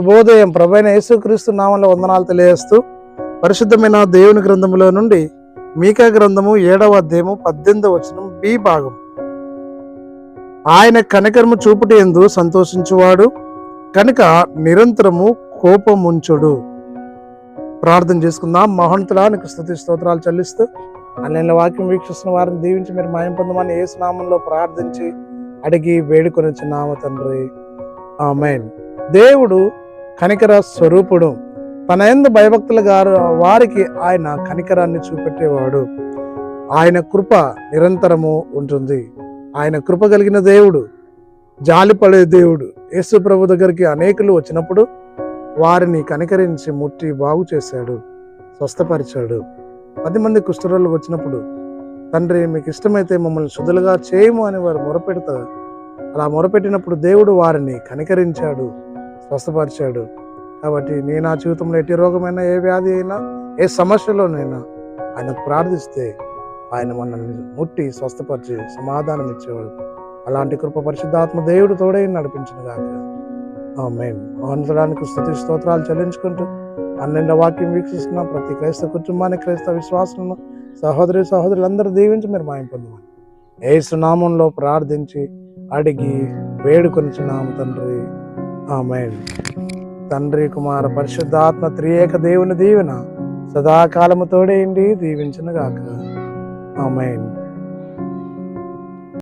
శుభోదయం. ప్రభైన యేసుక్రీస్తు నామంలో వందనాలు తెలియజేస్తూ పరిశుద్ధమైన దేవుని గ్రంథములో నుండి మీకా గ్రంథము ఏడవ అధ్యాయము పద్దెనిమిదవ వచనం బి భాగం. ఆయన కనికరము చూపుట ఎందు సంతోషించువాడు కనుక నిరంతరము కోపముంచుడు. ప్రార్థన చేసుకుందాం. మహంతులా నీకు స్థుతి స్తోత్రాలు చెల్లిస్తూ అన్ని వాక్యం వీక్షిస్తున్న వారిని దీవించి మీరు మాయం పొందమని ఏ నామంలో ప్రార్థించి అడిగి వేడుకొని నామ తండ్రి. ఆమెన్. దేవుడు కనికర స్వరూపుడు. తన ఎందు భయభక్తుల గారు వారికి ఆయన కనికరాన్ని చూపెట్టేవాడు. ఆయన కృప నిరంతరము ఉంటుంది. ఆయన కృప కలిగిన దేవుడు జాలిపడే దేవుడు. యేసు ప్రభు దగ్గరికి అనేకులు వచ్చినప్పుడు వారిని కనికరించి ముట్టి బాగు చేశాడు స్వస్థపరిచాడు. పది మంది కుష్ఠరోగులు వచ్చినప్పుడు తండ్రి మీకు ఇష్టమైతే మమ్మల్ని శుద్ధులుగా చేయము అని వారు మొరపెడతారు. అలా మొరపెట్టినప్పుడు దేవుడు వారిని కనికరించాడు. స్వస్థపరిచాడు. కాబట్టి నీ నా జీవితంలో ఎట్టి రోగమైనా ఏ వ్యాధి అయినా ఏ సమస్యలోనైనా ఆయన ప్రార్థిస్తే ఆయన మనల్ని ముట్టి స్వస్థపరిచి సమాధానం ఇచ్చేవాడు. అలాంటి కృప పరిశుద్ధాత్మ దేవుడు తోడై నడిపించిన గాక. మేము మహోన్నతానికి స్థుతి స్తోత్రాలు చెల్లించుకుంటూ పన్నెండవ వాక్యం వీక్షిస్తున్న. ప్రతి క్రైస్తవ కుటుంబాన్ని క్రైస్తవ విశ్వాసంలో సహోదరి సహోదరులందరూ దీవించి మీరు మాయం పొందమని సునామంలో ప్రార్థించి అడిగి వేడుకొనిచున్నాము తండ్రి. ఆమెన్. తండ్రి కుమార పరిశుద్ధాత్మ త్రియేక దేవుని దీవెన సదాకాలము తోడేయండి దీవించిన గాక ఆమెన్.